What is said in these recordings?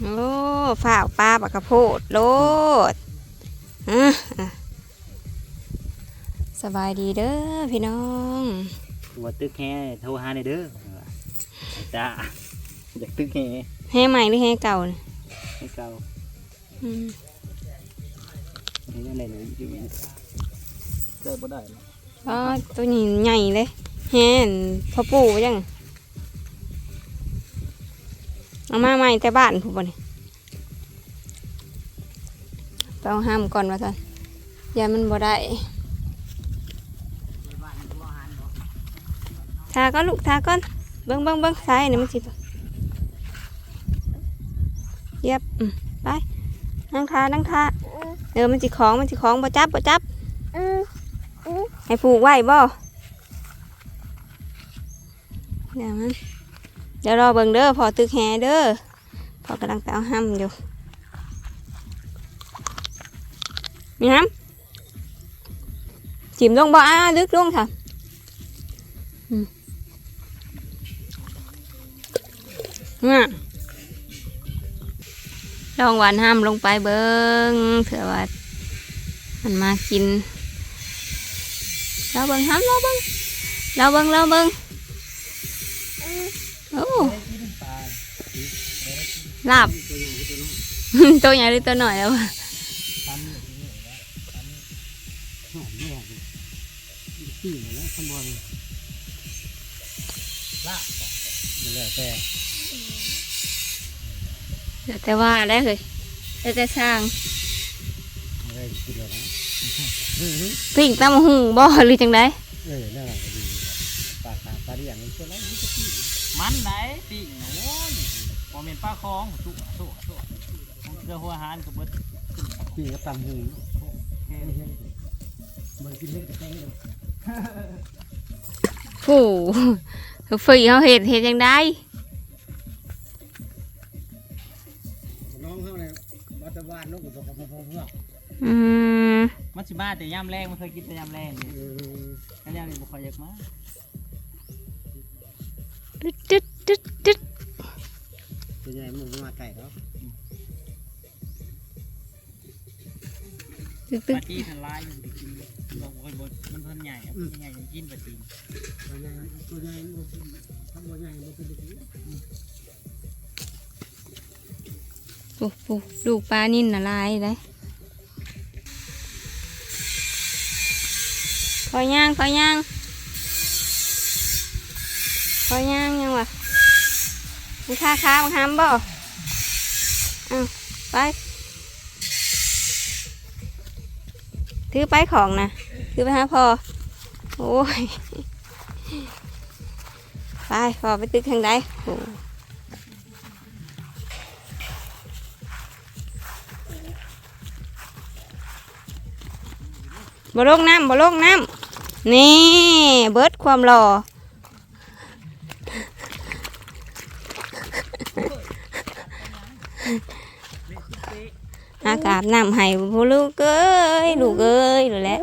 โอ้ฝ้าวปลาบักกระโพดโลดอะอะสบายดีเด้อพี่น้องหัวตึกแห่โทรหาในอยเด้อไอ้จ้าอยากตึกแห่แห่ใหม่หรือแห่เก่าน่ะให้เก่าอืมให้ยังไงหนูอยู่เกิดบ่ได้อ๋อตัวนี้ใหญ่เลยแห่นพ่อปู่ไปยัง เอามาใหม่แต่บ้านผู้บนี่ต้องห้ามก่อนว่าท่านยามันบ่ได้ทาก็ลูกทาก่อนเบิ้งเบิ้งเบิ้งซ้ายนี่มันสิเย็บไปนั่งทานั่งทาเออมันสิของมันสิของบ่จับบ่จับให้ผูกไว้บ่เดี๋ยวมัน เดี๋ยวรอเบิ่งเด้อพอตึกแฮเด้อพอกำลังไปเอาห้ำอยู่มีห้ำจิ้มลงบ่อ้าลึกลงค่ะอืมน่ะลองหวานห้ำลงไปเบิ่งเถื่อว่ามันมากินเราเบิ่งห้ำเราเบิ่งเราเบิ่งเราเบิ่ง โอ้ลาบตัวใหญ่หรือตัวหน่อยแล้ววะทำอยู่ที่นี่แล้วทำนี่หอมเนี่ยขี้หมดแล้วข้างบนลากก่อนนี่แหละแต่เดี๋ยวแต่ว่าได้เลยเดี๋ยวแต่ช่างไม่ได้กินแล้วนะปิ้งตำหุงบ่หรือจังไดเออนั่นแหละก็ดีปลาขาปลาที่อย่างนี้ก็แล้วนี่ก็ขี้ มันไหนปีกโอ้ยพอเป็นปลาคองตัวตัวตัวเรือหัวหานกับเบิดปีกก็ตำหูมันกินเล็กแต่แค่นี้ผู้ฝีเขาเห็ดเห็ดจังได้น้องเขาเนี่ยวัดบ้านนกกับพอพอพอเพื่ออืมมันสิมาแต่ยามแรงมันเคยกินแต่ยามแรงเนี่อันยามนี้บุคอยอยากมา ตึ๊ดตึ๊ดตึ๊ดตึ๊ดเป็นไงมึงมาไก่แล้วตึ๊ดตึ๊ปดลาจีทันลายมันไปกินบอกว่าบมันทันใหญ่อะมันใหญ่ยังกินปลาจีตัวใหญ่ตัวใหญ่ทำบ่ใหญ่มันเป็นแบบนี้ปุ๊บปุ๊บลูกปลานิ่นน่ะลายเลยคอยย่างคอยย่าง คอยย่างยังวะมันค่าค้ามันห้ามบ่เอาไป ถือไปของนะถือไปหาพอโอ้ย ไปพอไปตึกทางใดโอ้บ่ลงน้ำบ่ลงน้ำนี่ เบิดความหล่อ อากาศน้ำให้ผู้ลูกเอ้ยลูกเอ้ยดูแหละ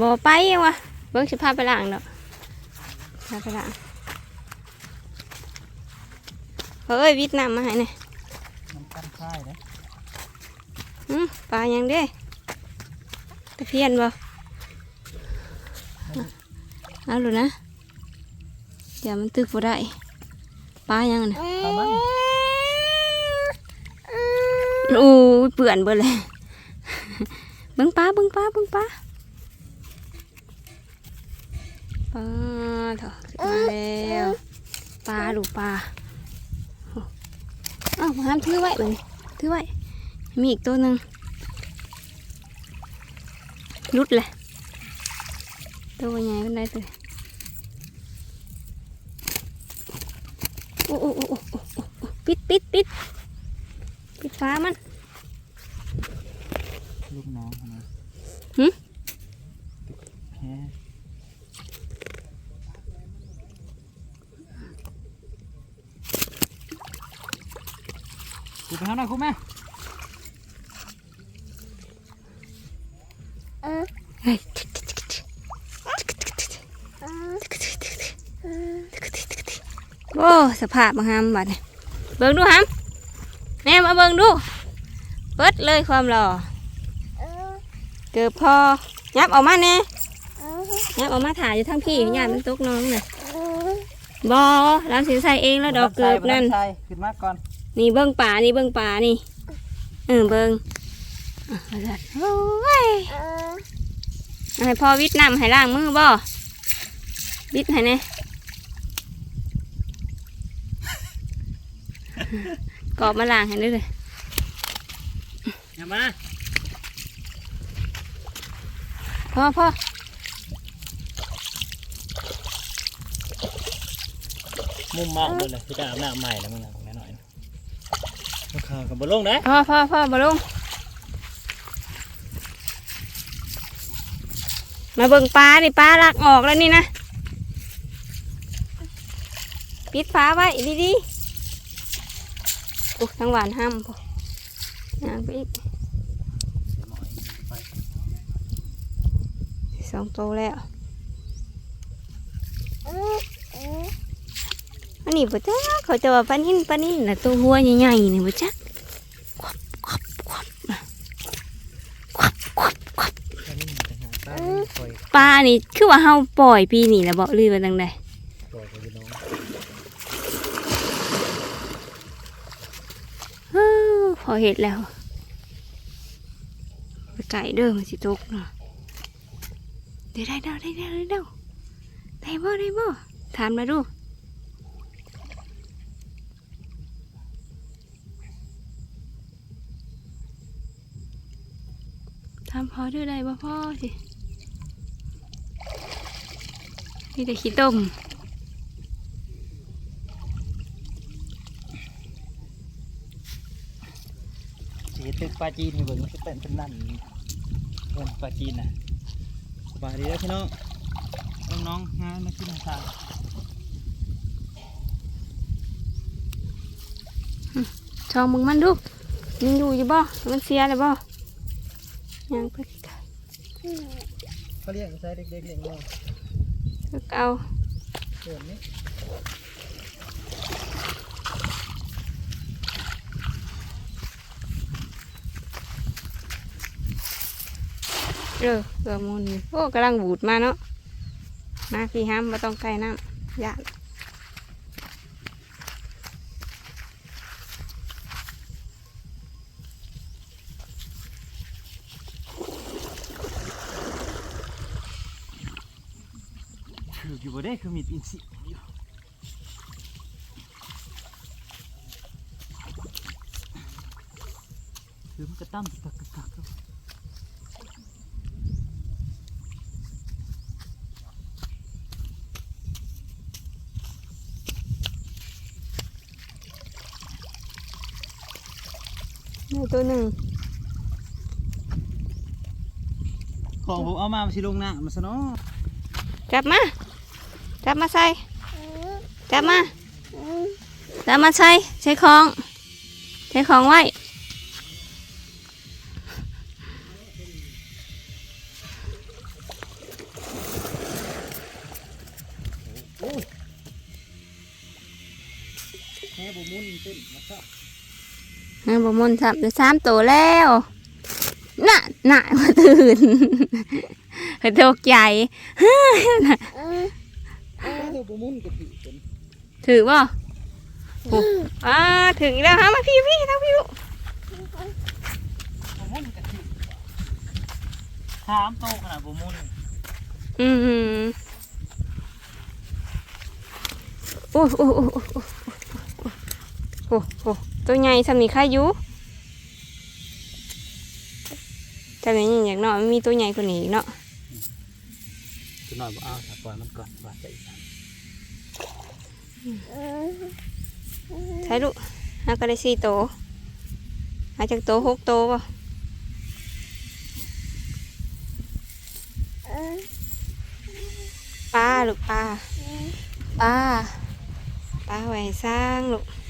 บ่ไปยังวะเบิ่งสิพาไปล้างดอกพาไปล้างเฮ้ยวิทน้ำมาให้หน่อยมันกั้นค่ายนะอืมปลายังเด้ตะเพียนบ่ เอาดูนะอย่ามันตึกบ่ได้ปลายังน่ะเอามันโอ้ยเปื่อนเบิดเลยเบิ่งปลาเบิ่งปลาเบิ่งปลาปลาเถอะขึ้นมาแล้วปลาดูปลาโอ้อ้าวมาห้ามถือไว้เลยถือไว้มีอีกตัวหนึ่งรุดเลย ตัวใหญ่เป็นไรตัวโอ้โอ้โอ้โอ้โอ้โอ้โอ้ปิดปิดปิดปิดฟ้ามัน ลูกน้องนะ หึ แพ้กูไปหาหน่อยกูแม่ เฮ้ย โอ้ สภาพมาหามบัดนี่เบิ่งดูหามแม่มาเบิ่งดูเปิดเลยความหล่อเกือบพอยับออกมาแน่ยับออกมาถ่ายอยู่ทั้งพี่ญาติมันตกน้องน่ะบอเราสิใส่เองแล้วดอกเกือบนั่นใช่ขึ้นมาก่อนนี่เบิ้งป่านี่เบิ้งป่านี่เออเบิ้งอะมาจัดโอ้ยเอาให้พ่อวิทย์น้ำให้ล้างมือบ่วิทย์ให้แน่ กรอบมาล้างให้ด้วยเลยอย่ามาพ่อพ่อมุมมากเลยพี่จะอาบน้ำใหม่แล้วมึงนะแม่หน่อยมาข่าวกับบลงได้พ่อพ่อพ่อบอลงมาเบิ่งปลานี่ปลาลักออกแล้วนี่นะ ปิดฟ้าไว้ดีๆ โอ้ทั้งหวานห้ามพ่ย่างไปอีกสองโตวแล้วอันนี้บ่จ้าเขาจะว่าปลานิ่นปลานิ่นนะตัวหัวใหญ่ๆนี่บ่จ้าควับควับควับน่ะควับควับควับปลานี่คือว่าเฮาปล่อยปีนี้แล้วบ่หรือว่าจังไดเฮ้ อพอเห็ดแล้ว ไปไก่เด้อมันสิตกเนาะเดี๋ยวได้เด้อได้เด้อได้เด้อได้บ่ได้บ่ถามมาดูทำพอด้วยได้บ่พ่อสิมีแต่ขี้ต้ม สีตึก ปลาจีนนี่เบิ่งมันจะเป็นเป็นนั่นเบิ่งปลาจีนน่ะสบายดีแล้วพี่น้องน้องๆงานมากินข้าวชองมึงมันดูยังอยู่อยู่บ่ มันเสียแล้วบ่ยังไปไกลเขาเรียกใช้เด็กๆเลี้ยงน้องๆแล้วก็เอาเกิดนี้ เออเกือมุนอยู่โอ้กำลังบูดมาเนาะมาพี่ห้ามมาต้องไกล้น้ำยากคืออยู่บ่ได้คือมีดอินทรีอยู่คือมันกระตั้มตักตักครับ นี่ ตัวหนึ่งของผมเอามามันสิลงหน้ามันซะเนาะจับมา จับมาใส่จับมาจับมาใส่ใช้ของ ใช้ของไว้ บมนสับเดี๋ยวสามตัวแล้วน่ะน่ะมาตื่นตกใจแค่บ่มุนก็ถือเป็นถือบ่โอ้อ่าถึงแล้วฮะมาพี่พี่ทั้งพี่ลูกบ่มุนก็ถือถามโตขนาดบ่มุนอืมโอ้โอ้โอ้โอ้โอ้โอ้โอ้ ตัวใหญ่สำนีค่าอยู่แต่เป็นอย่างน้อยมันมีตัวใหญ่กว่านี้อีกเนาะคือน้อยบ่เอาถ้าปล่อยมันก่อนว่าจะอีกใช่ลูกหาก็ได้สี่โตวหาจากโตวหกโตวป่ะปลาลูกปลาปลาปลาไว้สร้างลูกแม่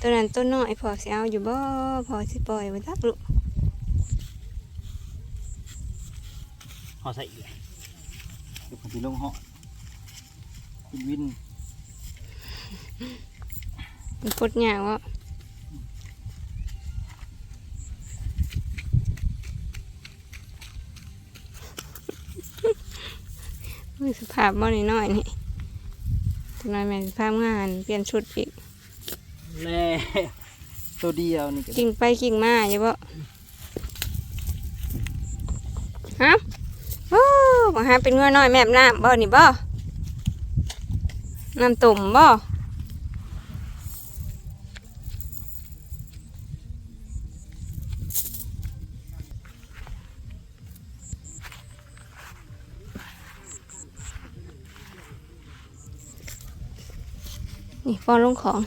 ตัวนั้นตัวน้อยพอสิเอาอยู่บ่พอสิปล่อยไว้ทักลูกเฮาใส่อีกดี๋ยวผมจะลงเหาะขึ้นวินมันกดยากวะอุ้ยสภาพบ่นิดหน่อยนี่ จังหน่อยแม่นสภาพงานเปลี่ยนชุดอีกแน่ตัวเดียวนี่ก็กิ่งไปกิ่งมาอยู่บ่ฮะโอ้มาหาเป็นงัวน้อยแม่น้ำบ่นี่บ่น้ำตุ่มบ่ นี่ป้อนลงของ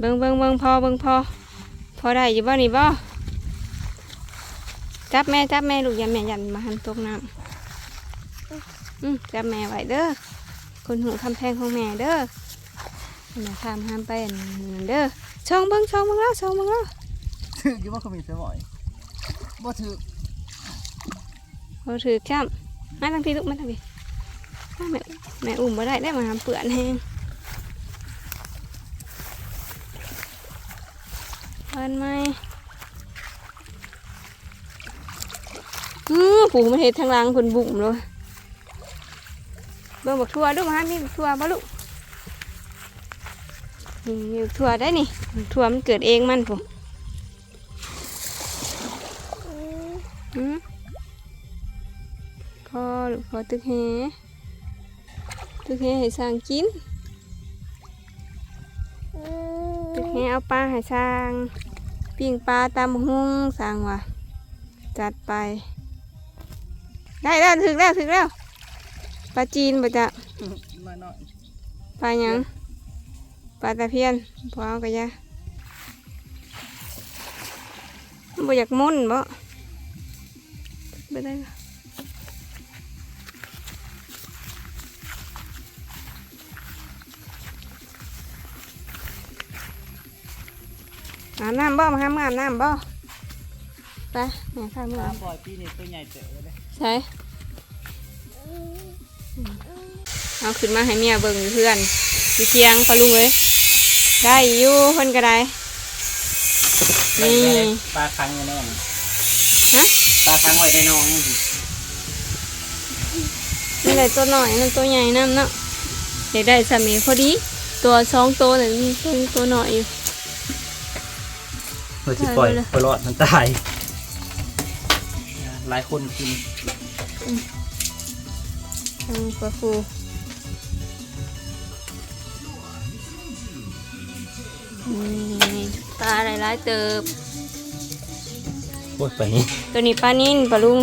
เบิ่งเบิ่งเบิ่งพอเบิ่งพอพอได้อยู่บ่นี่บ่ จับแม่จับแม่ลูกอย่าแม่ยันมาหันตกน้ำอืมจับแม่ไว้เด้อคนหูคำแพงของแม่เด้อแม่ข้ามห้ามไปอันนั้นเด้อช่องเบิ่งช่องเบิ่งแล้วช่องเบิ่งแล้วถือกี่ว่าเขามีเสือหมอยบ่ถือเขาถือจ้ำมาทางพี่ลูกมาทางพี่มาแม่แม่อุ้มมาได้ได้มาหาเปื่อนแห้งวันไหม อือผูมันเห็ดทางหลังผนบุ่มเลยเบิ่งบักทั่วดูมาฮะมีบักทั่วบ่ลูกนี่บักทั่วได้นี่บักทั่วมันเกิดเองมันผมอืมพอหรือพอตึกแฮตึกแฮให้สร้างกินตึกแฮเอาปลาให้สร้าง ปิ้งปลาตามหุ้งสร้างว่ะจัดไป ได้แล้วถึงแล้วถึงแล้วปลาจีนปะจะมาหน่อยปลาหยังปลาตะเพียนพอเอากระยะบ่อยากมุ่นบ่ไปได้ปะอาบน้ำบ่มาห้ามอาบน้ำบ่ ไปแม่ข้ามือปลาปล่อยปีนี้ตัวใหญ่เจอเลยใช่เอาขึ้นมาให้เมียเบิ่งอยู่เพื่อนอยู่เทียงพอลุงเลยได้อยู่เพิ่นก็ได้นี่ปลาคังแน่นฮะปลาคังไว้ในน้องนี่สินี่แหละตัวหน่อยนั่นตัวใหญ่นั่นเนาะอยากได้สามีพอดี ตัวสองตัวหนึ่งตัวตัวหน่อยอยู่เพื่อจะปล่อยตายไปเลยปลอดมันตาย หลายคนกินอืมปลาฟูปลาหลายๆเติบ โคตรไปนี่ ตัวนี้ปลานิ่นปลาลุง